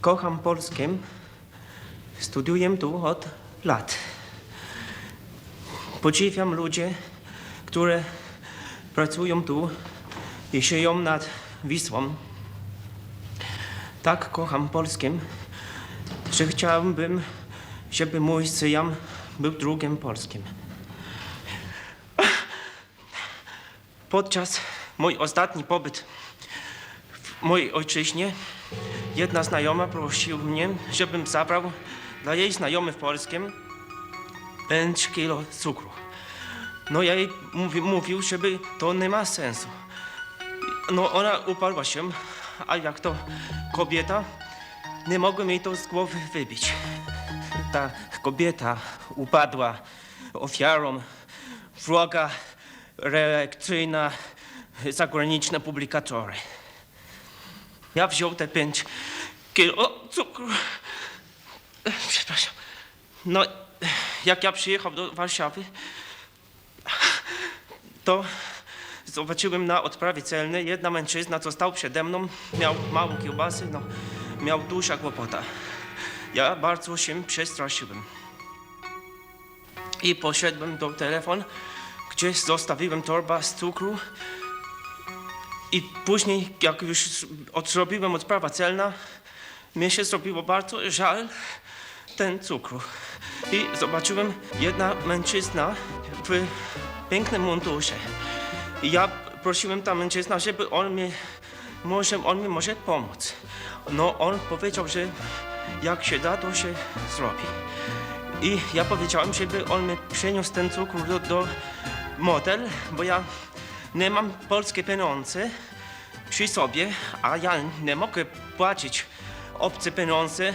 kocham Polskę. Studiuję tu od lat. Podziwiam ludzie, które pracują tu i żyją nad Wisłą. Tak kocham Polskę, że chciałbym, żeby mój syn był drugim Polskim. Podczas mój ostatni pobyt w mojej ojczyźnie jedna znajoma prosiła mnie, żebym zabrał dla jej znajomych Polskim 5 kilo cukru. No ja jej mówi, mówił, żeby to nie ma sensu. No ona uparła się, a jak to kobieta, nie mogłem jej to z głowy wybić. Ta kobieta upadła ofiarą wroga reakcyjna zagraniczne publikatory. Ja wziął te pięć kilo cukru. Przepraszam. No, jak ja przyjechał do Warszawy, to zobaczyłem na odprawie celnej jedna mężczyzna, co stał przede mną, miał małą kiełbasę, no, miał duża kłopota. Ja bardzo się przestraszyłem. I poszedłem do telefon, gdzie zostawiłem torba z cukru. I później, jak już odrobiłem odprawa celna, mnie się zrobiło bardzo żal ten cukru. I zobaczyłem jedna mężczyzna w pięknym mundurze. I ja prosiłem tam mężczyzna, żeby on mi, może, on mi może pomóc. No on powiedział, że jak się da, to się zrobi. I ja powiedziałem, żeby on mi przeniósł ten cukru do, do motel, bo ja nie mam polskie pieniądze przy sobie, a ja nie mogę płacić obce pieniądze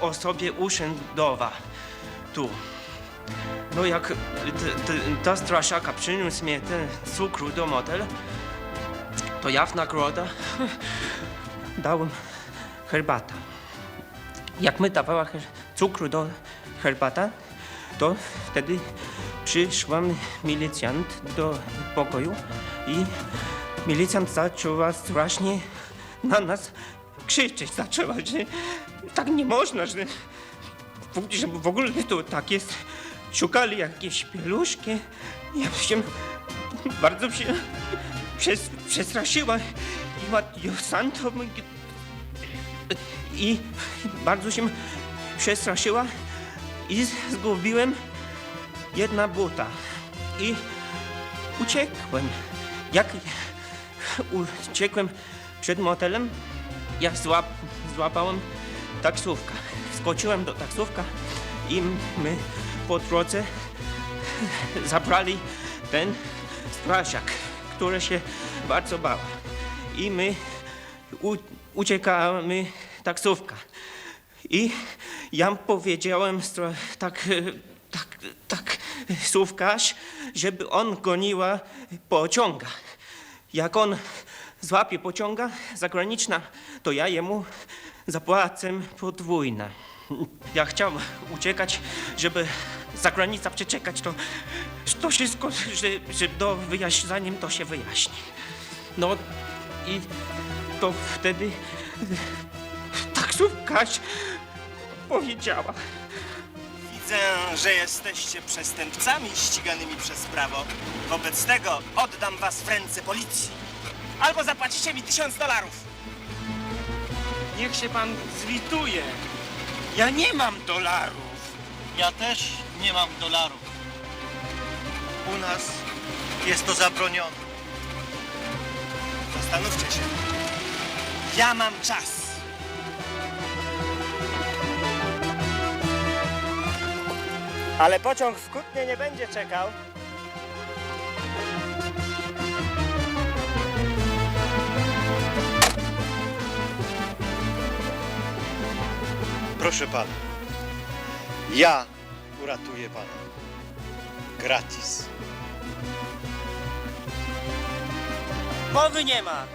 osobie urzędowa tu. No jak t, t, ta straszaka przyniósł mi ten cukru do motel, to ja w nagrodę dałem herbatę. Jak my dawała her- cukru do herbata, to wtedy przyszła milicjant do pokoju i milicjant zaczęła strasznie na nas krzyczeć. Zaczęła, że tak nie można, że, w- że w ogóle to tak jest. Szukali jakieś pieluszki. Ja się bardzo się przes, przestraszyła i Santo i bardzo się przestraszyła i zgubiłem jedna buta i uciekłem. Jak uciekłem przed motelem, ja złap, złapałem taksówkę. Skoczyłem do taksówka i my po drodze zabrali ten straszak, który się bardzo bał. I my u, uciekamy taksówka. I ja powiedziałem tak, e, tak, tak słówkarz, żeby on goniła pociąga. Jak on złapie pociąga zagraniczna, to ja jemu zapłacę podwójne. Ja chciałem uciekać, żeby za granicę przeczekać, to, to wszystko, że, że do wyjaś- zanim to się wyjaśni. No i to wtedy taksówkarz powiedziała. Widzę, że jesteście przestępcami ściganymi przez prawo. Wobec tego oddam was w ręce policji. Albo zapłacicie mi tysiąc dolarów. Niech się pan zlituje. Ja nie mam dolarów. Ja też nie mam dolarów. U nas jest to zabronione. Zastanówcie się. Ja mam czas. Ale pociąg w Kutnie nie będzie czekał. Proszę pana. Ja uratuję pana. Gratis. Mowy nie ma.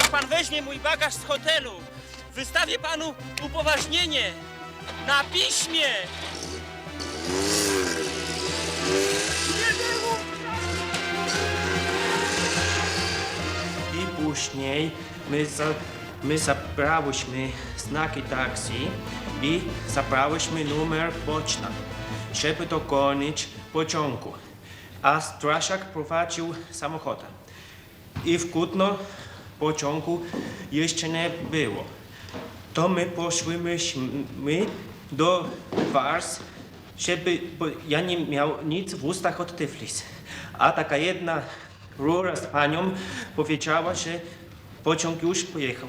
Niech pan weźmie mój bagaż z hotelu. Wystawię panu upoważnienie. Na piśmie. I później my za my zabrałyśmy znaki taksi i zabrałyśmy numer boczny, żeby dogonić pociągu. A strażak prowadził samochodem. I w Kutno pociągu jeszcze nie było. To my poszłyśmy do Wars, żeby, bo ja nie miał nic w ustach od Tyflis. A taka jedna rura z panią powiedziała, że pociąg już pojechał.